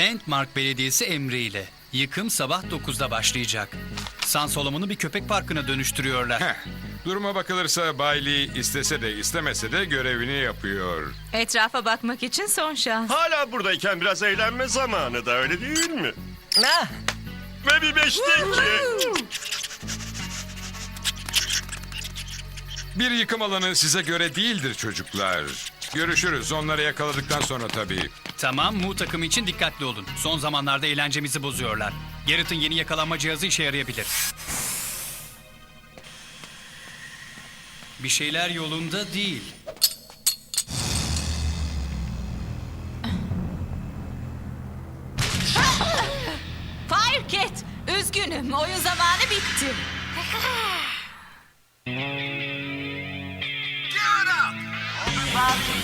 Landmark Belediyesi emriyle yıkım sabah 9'da başlayacak. San Solomon'u bir köpek parkına dönüştürüyorlar. Heh, duruma bakılırsa Bailey istese de istemese de görevini yapıyor. Etrafa bakmak için son şans. Hala buradayken biraz eğlenme zamanı da öyle değil mi? Ah, Ve bir beşlik. Bir yıkım alanı size göre değildir çocuklar. Görüşürüz onları yakaladıktan sonra tabii. Tamam, Mu takımı için dikkatli olun. Son zamanlarda eğlencemizi bozuyorlar. Garrett'ın yeni yakalanma cihazı işe yarayabilir. Bir şeyler yolunda değil. Firecat! Üzgünüm, oyun zamanı bitti. Let's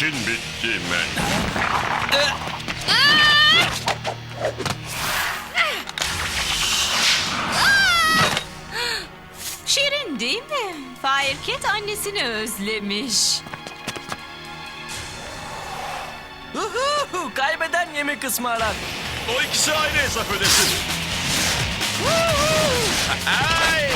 İşin bitti men. Şirin değil mi? Firecat annesini özlemiş. Uhu, kaybeden yemek ısmarlar. O ikisi aynı hesap ödesin. Ay!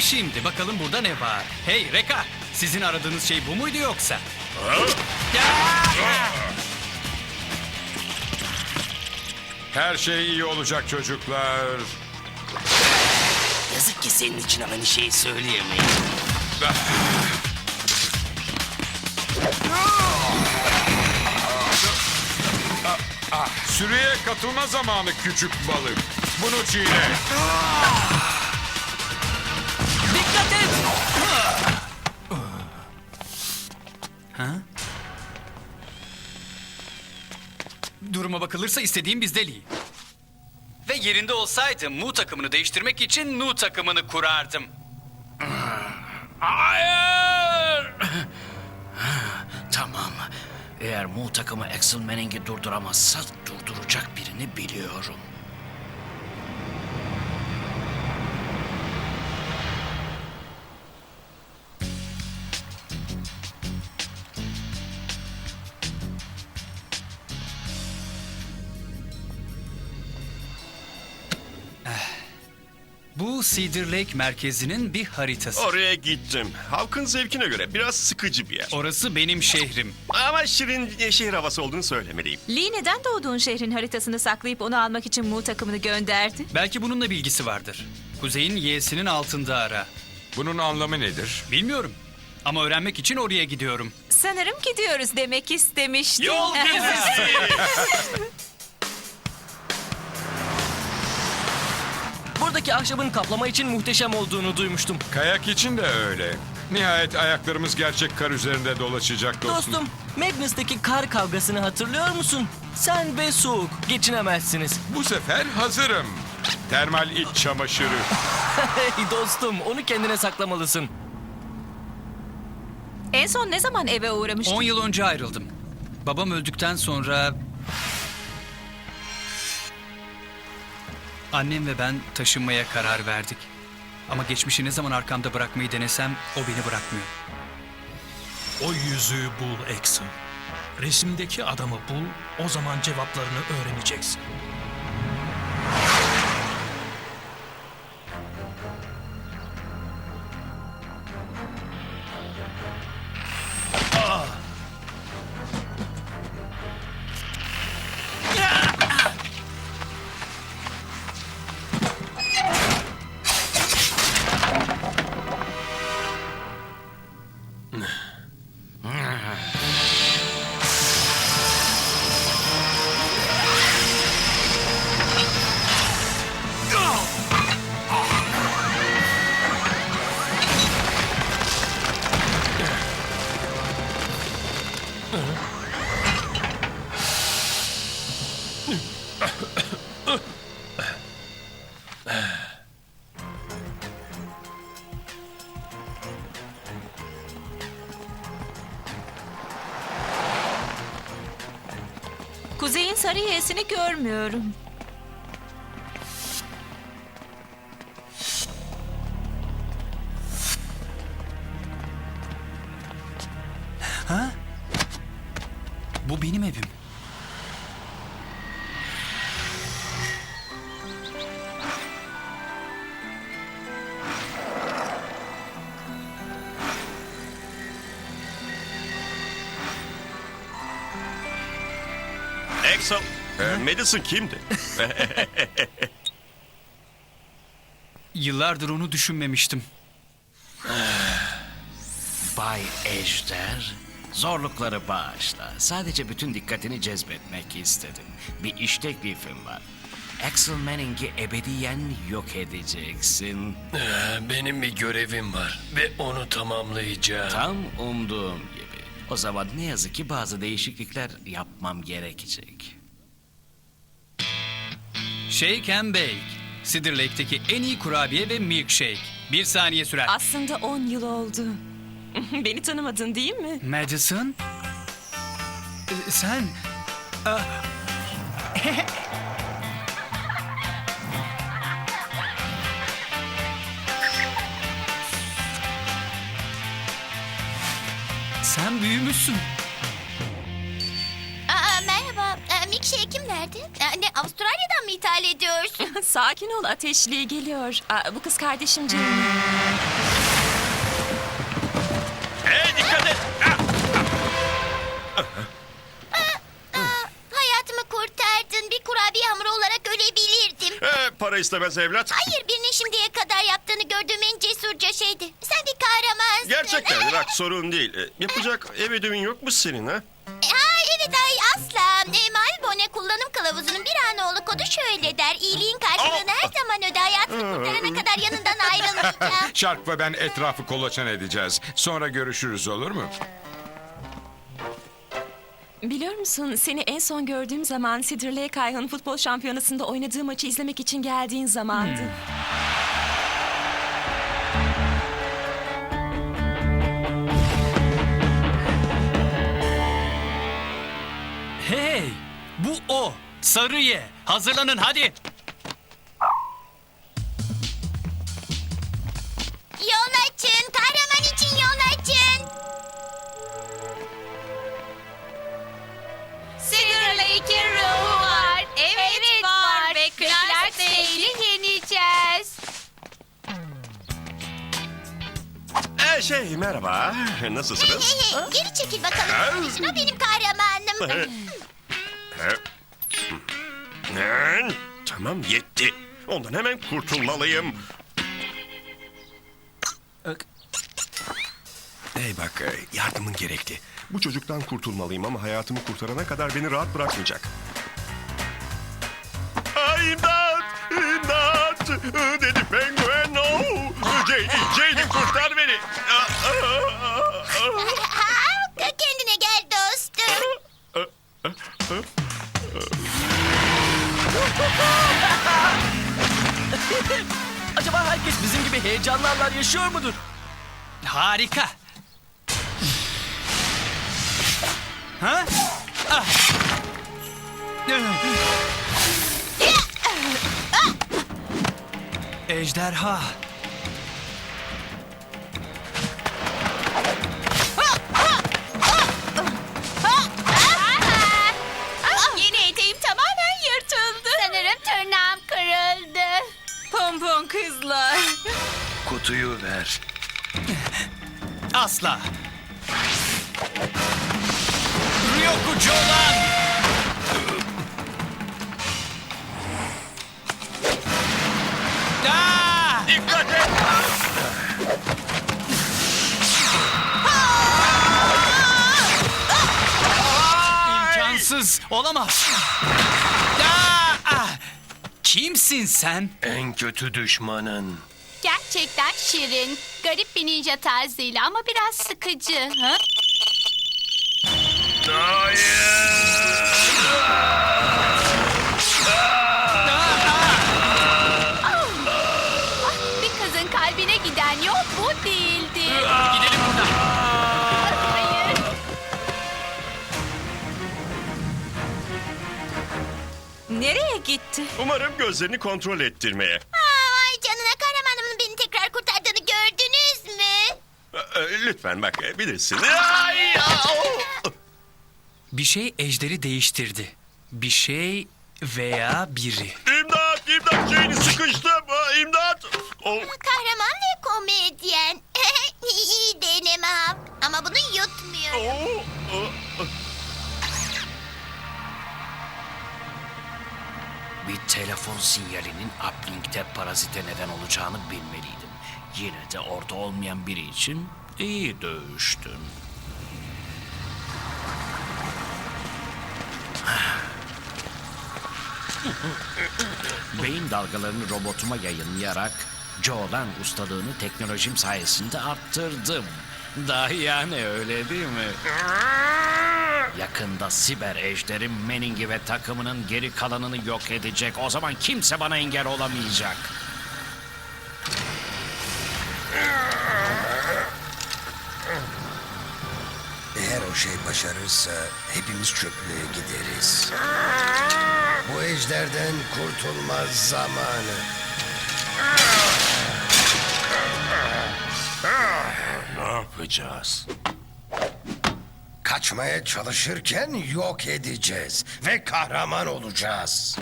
Şimdi bakalım burada ne var? Hey Reka, sizin aradığınız şey bu muydu yoksa? Her şey iyi olacak çocuklar. Yazık ki senin için aynı şeyi söyleyemeyin. Sürüye katılma zamanı küçük balık. Bunu çiğne. Dikkat et! Duruma bakılırsa istediğim bizde Lee. Ve yerinde olsaydım Mu takımını değiştirmek için Nu takımını kurardım. Hayır! tamam. Eğer Mu takımı Axel Manning'i durduramazsa durduracak birini biliyorum. Cedar Lake merkezinin bir haritası. Oraya gittim. Halkın zevkine göre biraz sıkıcı bir yer. Orası benim şehrim. Ama şirin şehir havası olduğunu söylemeliyim. Lee neden doğduğun şehrin haritasını saklayıp onu almak için Mu takımını gönderdi? Belki bununla bilgisi vardır. Kuzeyin Y'sinin altında ara. Bunun anlamı nedir? Bilmiyorum. Ama öğrenmek için oraya gidiyorum. Sanırım gidiyoruz demek istemişti. Yol gezisi! Buradaki ahşabın kaplama için muhteşem olduğunu duymuştum. Kayak için de öyle. Nihayet ayaklarımız gerçek kar üzerinde dolaşacak dostum. Dostum, Magnus'taki kar kavgasını hatırlıyor musun? Sen ve Soğuk geçinemezsiniz. Bu sefer hazırım. Termal iç çamaşırı. Hey dostum, onu kendine saklamalısın. En son ne zaman eve uğramıştın? 10 yıl önce ayrıldım. Babam öldükten sonra... Annem ve ben taşınmaya karar verdik. Ama geçmişi ne zaman arkamda bırakmayı denesem o beni bırakmıyor. O yüzüğü bul Exxon. Resimdeki adamı bul, o zaman cevaplarını öğreneceksin. Kuzey'in sarı Y'sini görmüyorum. Madison kimdi? Yıllardır onu düşünmemiştim. Bay Ejder, zorlukları bağışla. Sadece bütün dikkatini cezbetmek istedim. Bir iş teklifim var. Axel Manning'i ebediyen yok edeceksin. Benim bir görevim var ve onu tamamlayacağım. Tam umduğum gibi. O zaman ne yazık ki bazı değişiklikler yapmam gerekecek. Shake and Bake. Cedar Lake'teki en iyi kurabiye ve milkshake. Bir saniye sürer. Aslında 10 yıl oldu. Beni tanımadın değil mi? Madison? Ee, Sen... Aa. Sen büyümüşsün. Nerede? Ee, ne Avustralya'dan mı ithal ediyorsun? Sakin ol ateşliği geliyor. Aa, bu kız kardeşim Jamie. Hey dikkat et! Hayatımı kurtardın. Bir kurabiye hamuru olarak ölebilirdim. E, para istemez evlat. Hayır birinin şimdiye kadar yaptığını gördüğüm en cesurca şeydi. Sen bir kahramansın. Gerçekten bak sorun değil. E, yapacak ev ödevin yok mu senin ha? Ha, evet ay asla. E, mavi kullanım kılavuzunun bir an oğlu kodu şöyle der. İyiliğin karşılığını her zaman öde. Hayatını kurtarana kadar yanından ayrılmayacağım. Şark ve ben etrafı kolaçan edeceğiz. Sonra görüşürüz olur mu? Biliyor musun seni en son gördüğüm zaman Cedar Lake Ayhan futbol şampiyonasında oynadığı maçı izlemek için geldiğin zamandı. O. Sarıye. Hazırlanın hadi. Yol açın. Kahraman için yol açın. Cedar Lake'in ruhu var. Evet, var. Ve Clark Dale'i yeneceğiz. E, şey merhaba. Nasılsınız? Hey, hey, geri çekil bakalım. Yüzün o benim kahramanım. Ne? Tamam yetti. Ondan hemen kurtulmalıyım. Hey bak e, yardımın gerekti. Bu çocuktan kurtulmalıyım ama hayatımı kurtarana kadar beni rahat bırakmayacak. Yaşıyor mudur? Harika. Ha? Ah. Ejderha. Kutuyu ver. Asla. Ryokucu olan. Aa! Dikkat et. İmkansız. Olamaz. Aa! Ah! Kimsin sen? En kötü düşmanın. Gerçekten şirin. Garip bir ninja tarzıyla ama biraz sıkıcı. Ha? Bir kızın kalbine giden yok bu değildi. Gidelim buradan. Hayır. Nereye gitti? Umarım gözlerini kontrol ettirmeye. Lütfen bak e, bilirsin. Ay, au! Bir şey ejderi değiştirdi. Bir şey veya biri. İmdat, imdat şeyini sıkıştım. Aa, İmdat. Oh. Kahraman ve komedyen. İyi deneme Hap. Ama bunu yutmuyorum. Oh, oh. Bir telefon sinyalinin uplinkte parazite neden olacağını bilmeliydim. Yine de orada olmayan biri için iyi dövüştün. Beyin dalgalarını robotuma yayınlayarak Joe'dan ustalığını teknolojim sayesinde arttırdım. Daha yani öyle değil mi? Yakında siber ejderim Manning'i ve takımının geri kalanını yok edecek. O zaman kimse bana engel olamayacak. Şey başarırsa hepimiz çöplüğe gideriz. Bu ejderden kurtulmaz zamanı. Ne yapacağız? Kaçmaya çalışırken yok edeceğiz ve kahraman olacağız.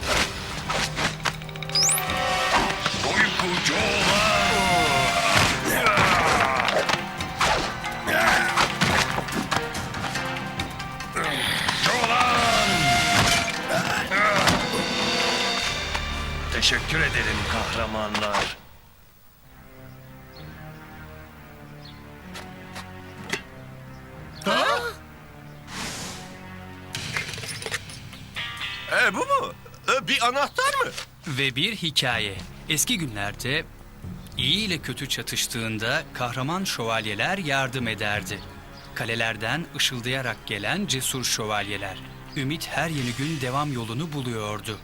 Teşekkür ederim kahramanlar. E, bu mu? E, bir anahtar mı? Ve bir hikaye. Eski günlerde iyi ile kötü çatıştığında kahraman şövalyeler yardım ederdi. Kalelerden ışıldayarak gelen cesur şövalyeler. Ümit her yeni gün devam yolunu buluyordu.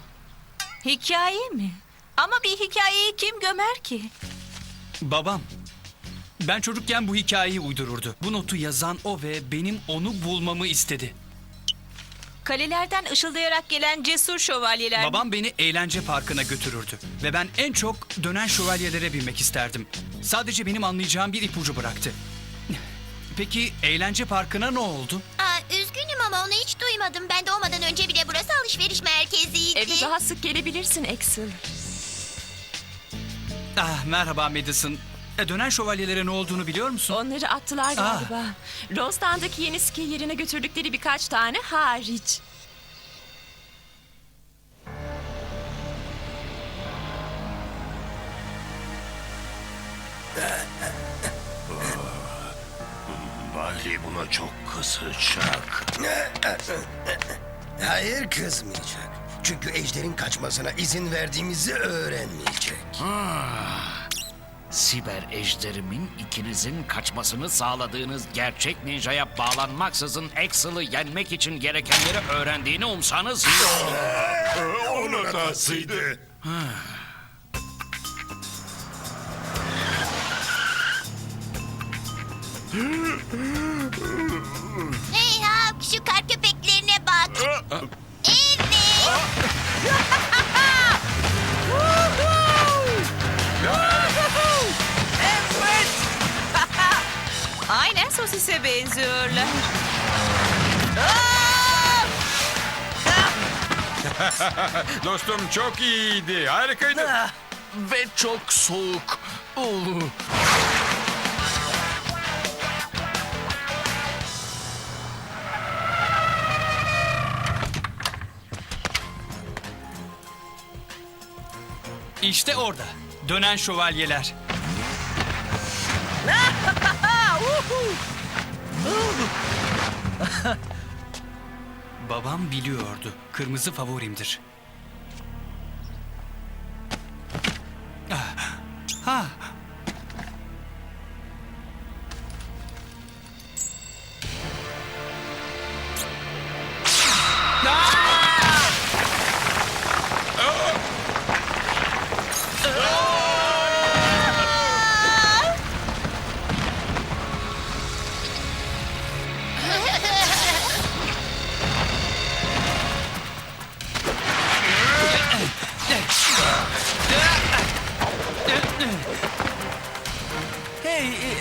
Hikaye mi? Ama bir hikayeyi kim gömer ki? Babam. Ben çocukken bu hikayeyi uydururdu. Bu notu yazan o ve benim onu bulmamı istedi. Kalelerden ışıldayarak gelen cesur şövalyeler. Babam beni eğlence parkına götürürdü. Ve ben en çok dönen şövalyelere binmek isterdim. Sadece benim anlayacağım bir ipucu bıraktı. Peki eğlence parkına ne oldu? Aa, üzgünüm ama onu hiç duymadım. Ben doğmadan önce bile burası alışveriş merkeziydi. Eve daha sık gelebilirsin Axel. Ah merhaba Madison. E, dönen şövalyelere ne olduğunu biliyor musun? Onları attılar galiba. Rostan'daki yeni ski yerine götürdükleri birkaç tane hariç. Vali buna çok kızacak. Hayır kızmayacak. Çünkü ejderin kaçmasına izin verdiğimizi öğrenmeyecek. Siber ejderimin ikinizin kaçmasını sağladığınız gerçek ninjaya bağlanmaksızın Axel'ı yenmek için gerekenleri öğrendiğini umsanız iyi olur. Onun hatasıydı. Dostum çok iyiydi. Harikaydı. Ve çok soğuk. Oğlu. İşte orada. Dönen şövalyeler. Babam biliyordu. Kırmızı favorimdir.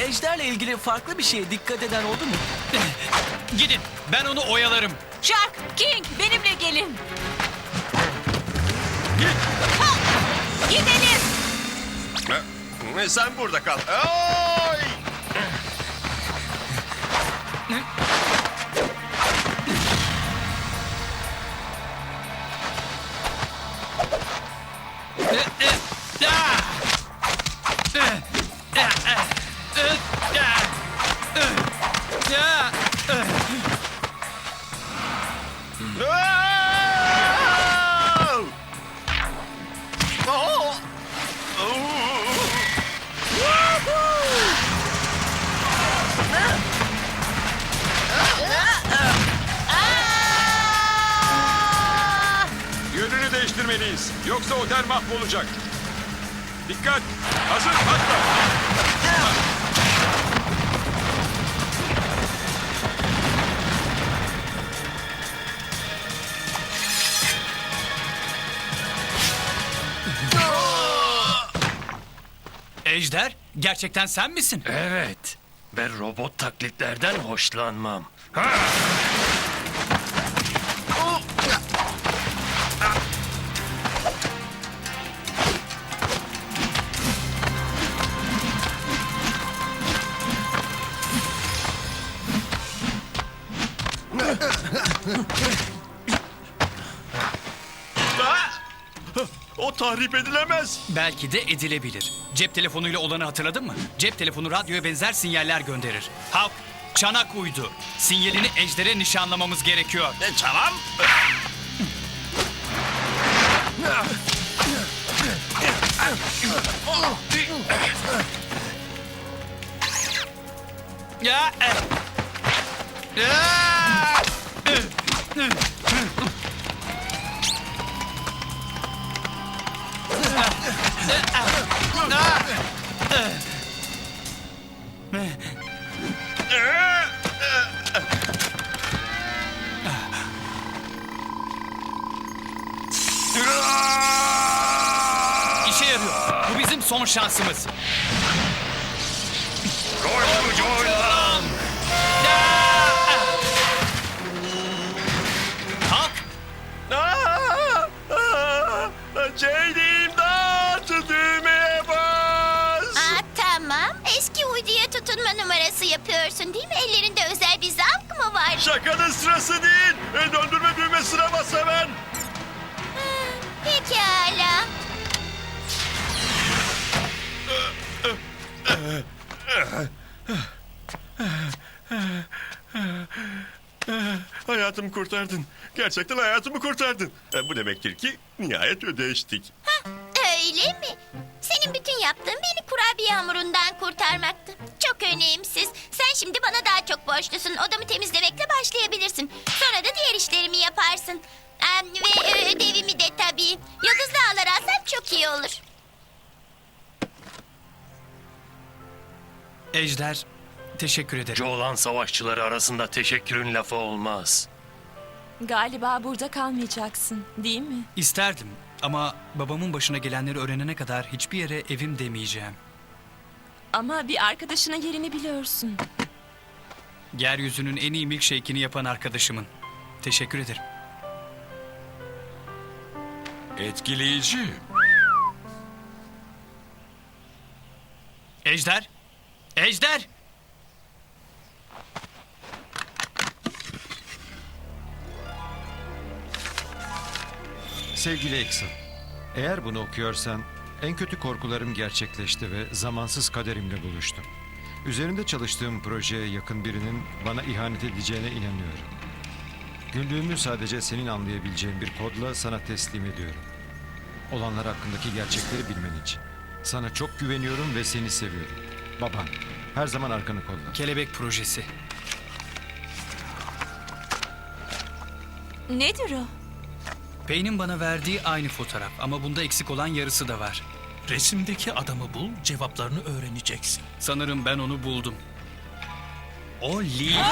Ejder'le ilgili farklı bir şeye dikkat eden oldu mu? Gidin. Ben onu oyalarım. Shark, King benimle gelin. Gidelim. E, Sen burada kal. Oy! Değiştirmeliyiz. Yoksa otel mahvolacak. Dikkat! Hazır patla! Ejder, gerçekten sen misin? Evet. Ben robot taklitlerden hoşlanmam. Ah! Tahrip edilemez. Belki de edilebilir. Cep telefonuyla olanı hatırladın mı? Cep telefonu radyoya benzer sinyaller gönderir. Halk, çanak uydu. Sinyalini ejdere nişanlamamız gerekiyor. E, tamam. Ya. Ya! İşe yarıyor. Bu bizim son şansımız. Kalk. Uyduya tutunma numarası yapıyorsun değil mi? Ellerinde özel bir zavk mı var? Şakanın sırası değil. E, döndürme düğmesine bas hemen. Pekala. Hayatımı kurtardın. Gerçekten hayatımı kurtardın. E, bu demektir ki nihayet ödeştik. Hah, öyle mi? Senin bütün yaptığın beni kurabiye hamurundan kurtarmaktı. Çok önemsiz. Sen şimdi bana daha çok borçlusun. Odamı temizlemekle başlayabilirsin. Sonra da diğer işlerimi yaparsın. Ee, ve ödevimi de tabii. Yıldızlı ağlar alsam çok iyi olur. Ejder, teşekkür ederim. Jolan savaşçıları arasında teşekkürün lafı olmaz. Galiba burada kalmayacaksın, değil mi? İsterdim ama babamın başına gelenleri öğrenene kadar hiçbir yere evim demeyeceğim. Ama bir arkadaşının yerini biliyorsun. Yeryüzünün en iyi milkshake'ini yapan arkadaşımın. Teşekkür ederim. Etkileyici. Ejder! Ejder! Sevgili Exel, eğer bunu okuyorsan en kötü korkularım gerçekleşti ve zamansız kaderimle buluştum. Üzerinde çalıştığım projeye yakın birinin bana ihanet edeceğine inanıyorum. Günlüğümü sadece senin anlayabileceğin bir kodla sana teslim ediyorum. Olanlar hakkındaki gerçekleri bilmen için. Sana çok güveniyorum ve seni seviyorum. Baban, her zaman arkanı kolla. Kelebek projesi. Nedir o? Payne'in bana verdiği aynı fotoğraf ama bunda eksik olan yarısı da var. Resimdeki adamı bul, cevaplarını öğreneceksin. Sanırım ben onu buldum. O Lee.